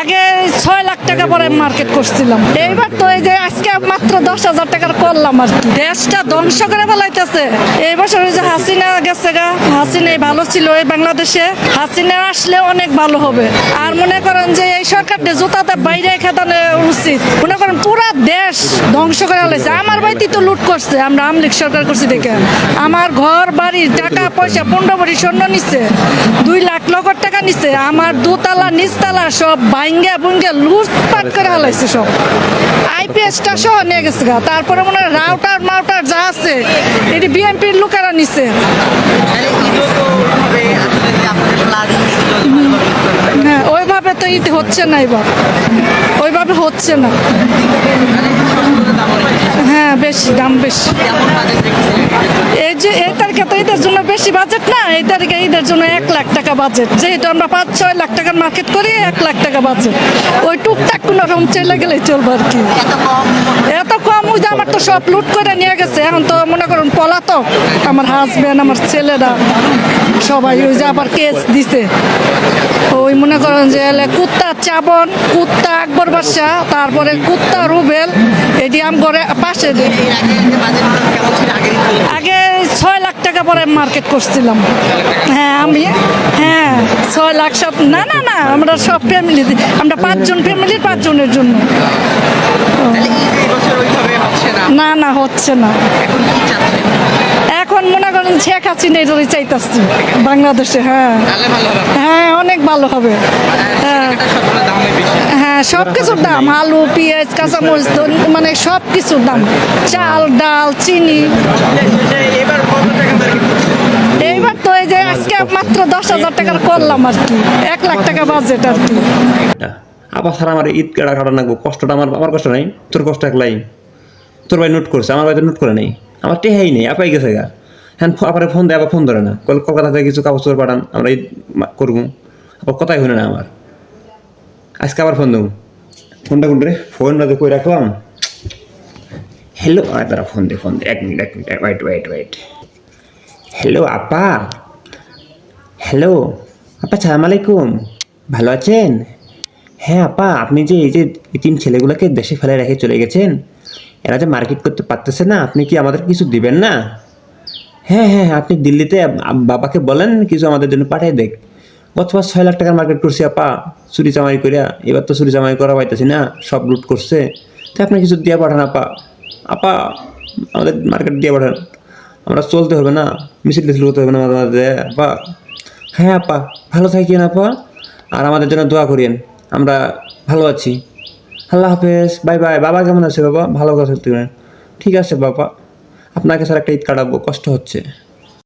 আগে ছয় লাখ টাকা পরে মার্কেট করছিলাম। এইবার তো এই যে আজকে মাত্র দশ হাজার টাকার করলাম আর কি। দেশটা ধ্বংস করে ফেলাইতেছে। এই বছর যে হাসিনা গেছে গা, হাসিনাই ভালো ছিল এই বাংলাদেশে। হাসিনা আসলে অনেক ভালো হবে। আর মনে করেন যে এই সরকারটা জুতাতে বাইরে খেতানো উচিত। মনে করেন পুরা দেশ ধ্বংস করে ফেলাইছে। আমার বাড়িতে তো লুট করছে। আমরা আমলিক সরকার করছি দেখে আমার ঘর, বাড়ি, টাকা, পয়সা, পনেরো বাড়ি স্বর্ণ নিচ্ছে দুই লাখ লক্ষ টাকা নিচ্ছে আমার দুতলা, নিচতলা সব ভাঙ্গা ভুঙ্গে লুটপাট করে ফেলাইছে সব। আইপিএসটা সহ নিয়ে গেছে তারপরে মনে হয় রাউটার মাউটার যা আছে, এটি বিএনপির লোকেরা করবেন। হ্যাঁ ওইভাবে তো ঈদ হচ্ছে না এবার। ওইভাবে হচ্ছে না। হ্যাঁ বেশি, দাম বেশি। এই যে, এই তারিখে তো ঈদের জন্য বেশি বাজেট না? এই তারিখে ঈদের জন্য এক লাখ টাকা বাজেট যেহেতু আমরা পাঁচ, ছয় লাখ টাকার মার্কেট করি, এক লাখ টাকা বাজেট ওই টুকটাক কোনো রকম চলে গেলেই চলবে আর কি। এত কম ওই আমার তো সব লুট করে নিয়ে গেছে। এখন তো মনে করুন পলাতক। আমার হাজবেন্ড আমার ছেলেরা সবাই ওই যে আবার কেস দিছে। ওই মনে করেন যে কুত্তা চাবন, কুত্তা আকবর বাদশা তারপরে কুত্তা রুবেল এটি আম করে পাশে আগে ছয় লাখ টাকা পরে মার্কেট করছিলাম। হ্যাঁ আমি হ্যাঁ ছয় লাখ সব না না না আমরা সব ফ্যামিলি আমরা পাঁচজন ফ্যামিলির পাঁচজনের জন্য। না? না হচ্ছে না। এখন মনে করেন শেখ হাসিনা এটারই চাইতেছি বাংলাদেশে হ্যাঁ। তাহলে ভালো হবে। হ্যাঁ অনেক ভালো হবে। হ্যাঁ। হ্যাঁ। সব কিছুর দাম আলু পেঁয়াজ কাঁচামরিচ মানে সব কিছুর দাম। চাল ডাল চিনি। এইবার তো এই যে আজকে মাত্র দশ হাজার টাকার করলাম আর কি। এক লাখ টাকা বাজেট আর কি। আবার স্যার আমার ঈদ কেড়া কাটা নাগবো। কষ্টটা আমার আমার কষ্ট নাই। তোর কষ্ট এক একলাই তোর ভাই নোট করছে আমার ভাই তো নোট করে নেই। আমার টেহাই নেই আপাই গেছে গা। হ্যাঁ আবার ফোন দেয়, আবার ফোন ধরে না। কল- কলকাতা থেকে কিছু কাগজ পাঠান, আমরা এই করব। আবার কথাই হলো না আমার। আজকে আবার ফোন দেবো। ফোনটা কোন রে? ফোনটা তো কই রাখলাম? হ্যালো তারা ফোন দে ফোন দে। এক মিনিট এক minute wait wait wait hello আপা। হ্যালো আপা, সালাম আলাইকুম। ভালো আছেন? হ্যাঁ আপা, আপনি যে এই যে তিন ছেলেগুলোকে দেশে ফেলে রেখে চলে গেছেন, এরা যে মার্কেট করতে পারতেছে না, আপনি কি আমাদের কিছু দিবেন না? হ্যাঁ হ্যাঁ হ্যাঁ, আপনি দিল্লিতে বাবাকে বলেন কিছু আমাদের জন্য পাঠিয়ে দেখ। গতবার ছয় লাখ টাকার মার্কেট করছি আপা চুরি চামারি করিয়া এবার তো চুরি চামারি করা পাইতেছি না সব লুট করছে। তো আপনি কিছু দিয়ে পাঠান আপা। আপা আমাদের মার্কেট দিয়ে পাঠান। আমরা চলতে হবে না মিছিল টিছিল হতে হবে না মাঝে মাঝে আপা। হ্যাঁ আপা ভালো থাকেন আপা। আর আমাদের জন্য দোয়া করিয়েন আমরা ভালো আছি। আল্লাহ হাফেজ বাই বাই বাবা কেমন আছে বাবা? ভালো কথা ঠিক আছে বাবা। আপনাকে স্যার একটা ঈদ কাটাবো কষ্ট হচ্ছে।